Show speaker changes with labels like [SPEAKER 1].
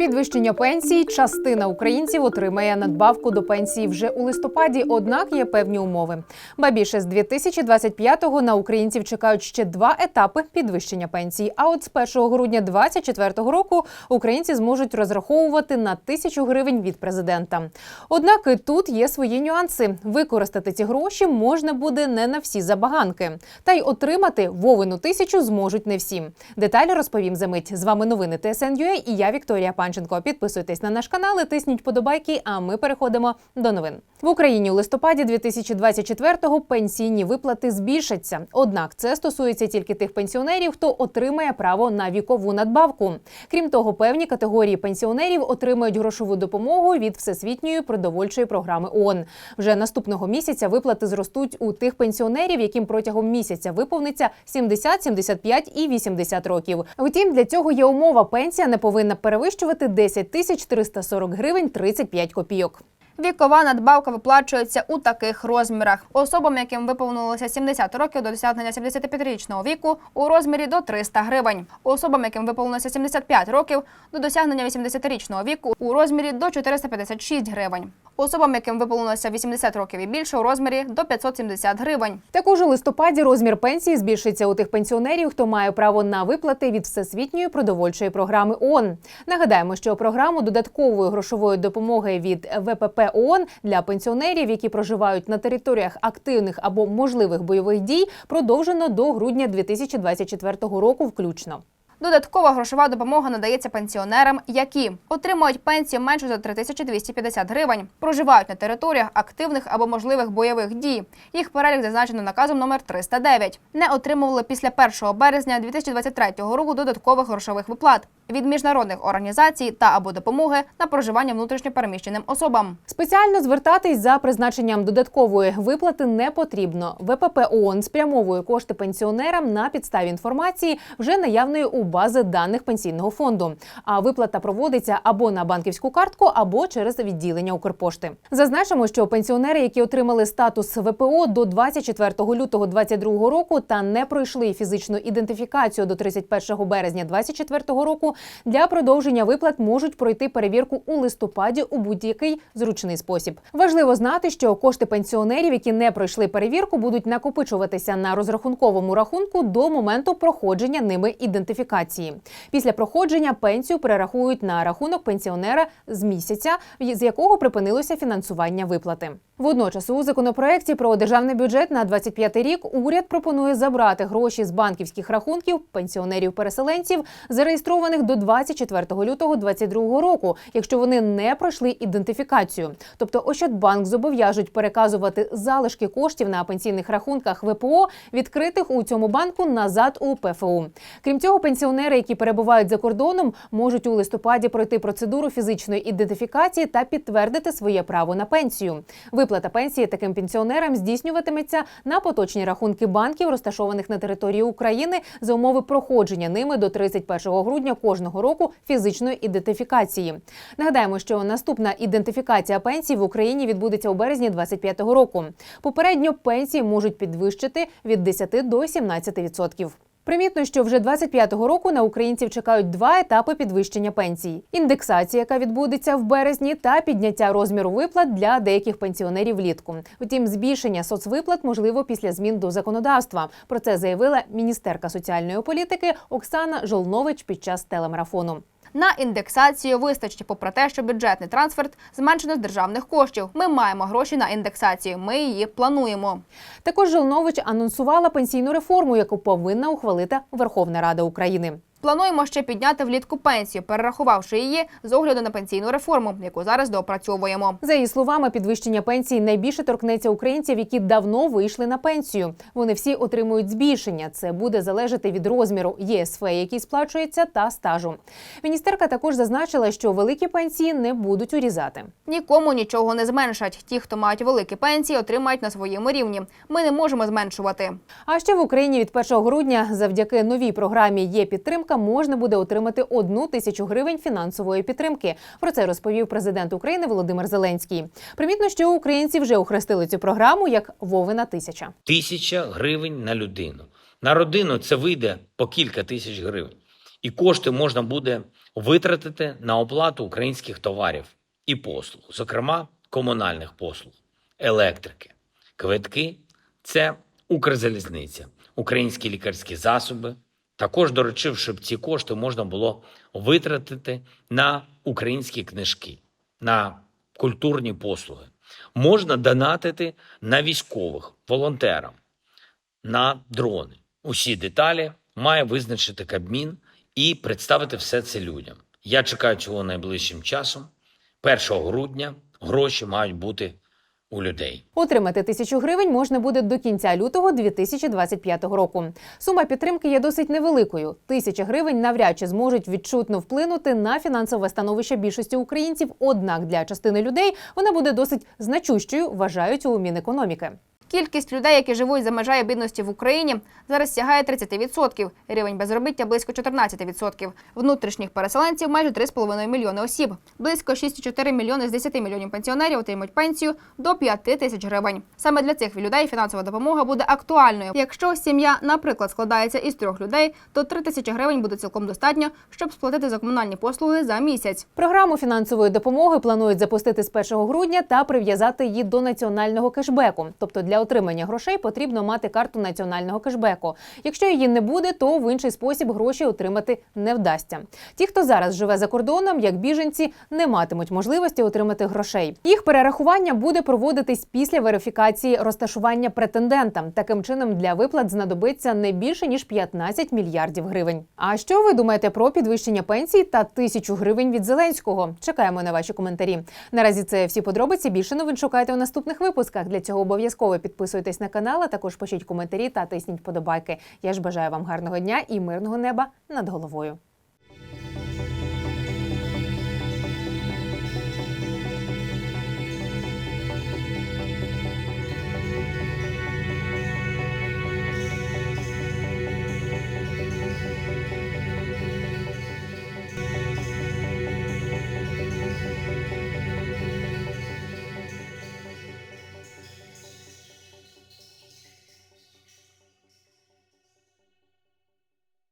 [SPEAKER 1] Підвищення пенсій частина українців отримає надбавку до пенсії вже у листопаді, однак є певні умови. Ба більше з 2025-го на українців чекають ще два етапи підвищення пенсій. А от з 1 грудня 2024 року українці зможуть розраховувати на тисячу гривень від президента. Однак і тут є свої нюанси. Використати ці гроші можна буде не на всі забаганки, та й отримати Вовину тисячу зможуть не всі. Деталі розповім за мить. З вами новини ТСН.UA і я Вікторія Панченко. Підписуйтесь на наш канал, і тисніть подобайки. А ми переходимо до новин. В Україні у листопаді 2024-го пенсійні виплати збільшаться. Однак це стосується тільки тих пенсіонерів, хто отримає право на вікову надбавку. Крім того, певні категорії пенсіонерів отримають грошову допомогу від всесвітньої продовольчої програми ООН. Вже наступного місяця виплати зростуть у тих пенсіонерів, яким протягом місяця виповниться 70, 75 і 80 років. Втім, для цього є умова: пенсія не повинна перевищувати 10 тисяч 340 гривень 35 копійок.
[SPEAKER 2] Вікова надбавка виплачується у таких розмірах. Особам, яким виповнилося 70 років до досягнення 75-річного віку, у розмірі до 300 гривень. Особам, яким виповнилося 75 років до досягнення 80-річного віку, у розмірі до 456 гривень. Особам, яким виповнилося 80 років і більше, у розмірі до 570 гривень.
[SPEAKER 1] Також у листопаді розмір пенсії збільшиться у тих пенсіонерів, хто має право на виплати від всесвітньої продовольчої програми ООН. Нагадаємо, що програму додаткової грошової допомоги від ВПП ООН для пенсіонерів, які проживають на територіях активних або можливих бойових дій, продовжено до грудня 2024 року, включно.
[SPEAKER 2] Додаткова грошова допомога надається пенсіонерам, які отримують пенсію менше за 3250 гривень, проживають на територіях активних або можливих бойових дій. Їх перелік зазначено наказом номер 309. Не отримували після 1 березня 2023 року додаткових грошових виплат від міжнародних організацій та або допомоги на проживання внутрішньопереміщеним особам.
[SPEAKER 1] Спеціально звертатись за призначенням додаткової виплати не потрібно. ВПП ООН спрямовує кошти пенсіонерам на підставі інформації, вже наявної у бази даних пенсійного фонду. А виплата проводиться або на банківську картку, або через відділення Укрпошти. Зазначимо, що пенсіонери, які отримали статус ВПО до 24 лютого 2022 року та не пройшли фізичну ідентифікацію до 31 березня 2024 року, для продовження виплат можуть пройти перевірку у листопаді у будь-який зручний спосіб. Важливо знати, що кошти пенсіонерів, які не пройшли перевірку, будуть накопичуватися на розрахунковому рахунку до моменту проходження ними ідентифікації. Після проходження пенсію перерахують на рахунок пенсіонера з місяця, з якого припинилося фінансування виплати. Водночас у законопроекті про державний бюджет на 25 рік уряд пропонує забрати гроші з банківських рахунків пенсіонерів-переселенців, зареєстрованих до 24 лютого 2022 року, якщо вони не пройшли ідентифікацію. Тобто Ощадбанк зобов'яжуть переказувати залишки коштів на пенсійних рахунках ВПО, відкритих у цьому банку назад у ПФУ. Крім цього, пенсіонери, які перебувають за кордоном, можуть у листопаді пройти процедуру фізичної ідентифікації та підтвердити своє право на пенсію. Виплата пенсії таким пенсіонерам здійснюватиметься на поточні рахунки банків, розташованих на території України, за умови проходження ними до 31 грудня кожного року фізичної ідентифікації. Нагадаємо, що наступна ідентифікація пенсій в Україні відбудеться у березні 2025 року. Попередньо пенсії можуть підвищити від 10 до 17%. Примітно, що вже 25-го року на українців чекають два етапи підвищення пенсій: індексація, яка відбудеться в березні, та підняття розміру виплат для деяких пенсіонерів влітку. Втім, збільшення соцвиплат можливо після змін до законодавства. Про це заявила міністерка соціальної політики Оксана Жолнович під час телемарафону.
[SPEAKER 2] На індексацію вистачить, попри те, що бюджетний трансферт зменшено з державних коштів. Ми маємо гроші на індексацію. Ми її плануємо.
[SPEAKER 1] Також Жилнович анонсувала пенсійну реформу, яку повинна ухвалити Верховна Рада України.
[SPEAKER 2] Плануємо ще підняти влітку пенсію, перерахувавши її з огляду на пенсійну реформу, яку зараз доопрацьовуємо.
[SPEAKER 1] За її словами, підвищення пенсії найбільше торкнеться українців, які давно вийшли на пенсію. Вони всі отримують збільшення. Це буде залежати від розміру ЄСФ, який сплачується, та стажу. Міністерка також зазначила, що великі пенсії не будуть урізати.
[SPEAKER 2] Нікому нічого не зменшать. Ті, хто мають великі пенсії, отримають на своєму рівні. Ми не можемо зменшувати.
[SPEAKER 1] А ще в Україні від 1 грудня, завдяки новій програмі є підтримка. Можна буде отримати одну тисячу гривень фінансової підтримки. Про це розповів президент України Володимир Зеленський. Примітно, що українці вже охрестили цю програму як Вовина тисяча.
[SPEAKER 3] Тисяча гривень на людину. На родину це вийде по кілька тисяч гривень. І кошти можна буде витратити на оплату українських товарів і послуг, зокрема комунальних послуг, електрики, квитки це Укрзалізниця, українські лікарські засоби. Також доручив, щоб ці кошти можна було витратити на українські книжки, на культурні послуги. Можна донатити на військових, волонтерам, на дрони. Усі деталі має визначити Кабмін і представити все це людям. Я чекаю цього найближчим часом. 1 грудня гроші мають бути у людей.
[SPEAKER 1] Отримати тисячу гривень можна буде до кінця лютого 2025 року. Сума підтримки є досить невеликою. Тисяча гривень навряд чи зможуть відчутно вплинути на фінансове становище більшості українців. Однак для частини людей вона буде досить значущою, вважають у Мінекономіки.
[SPEAKER 2] Кількість людей, які живуть за межею бідності в Україні, зараз сягає 30%. Рівень безробіття близько 14%. Внутрішніх переселенців майже 3,5 мільйони осіб. Близько 6,4 мільйони з 10 мільйонів пенсіонерів отримують пенсію до 5 тисяч гривень. Саме для цих людей фінансова допомога буде актуальною. Якщо сім'я, наприклад, складається із трьох людей, то 3 тисячі гривень буде цілком достатньо, щоб сплатити за комунальні послуги за місяць.
[SPEAKER 1] Програму фінансової допомоги планують запустити з 1 грудня та прив'язати її до національного кешбеку. Тобто для отримання грошей потрібно мати карту національного кешбеку. Якщо її не буде, то в інший спосіб гроші отримати не вдасться. Ті, хто зараз живе за кордоном, як біженці, не матимуть можливості отримати грошей. Їх перерахування буде проводитись після верифікації розташування претендента. Таким чином для виплат знадобиться не більше ніж 15 мільярдів гривень. А що ви думаєте про підвищення пенсій та тисячу гривень від Зеленського? Чекаємо на ваші коментарі. Наразі це всі подробиці. Більше новин шукайте у наступних випусках. Для цього обов'язково підписуйтесь на канал, а також пишіть коментарі та тисніть подобайки. Я ж бажаю вам гарного дня і мирного неба над головою.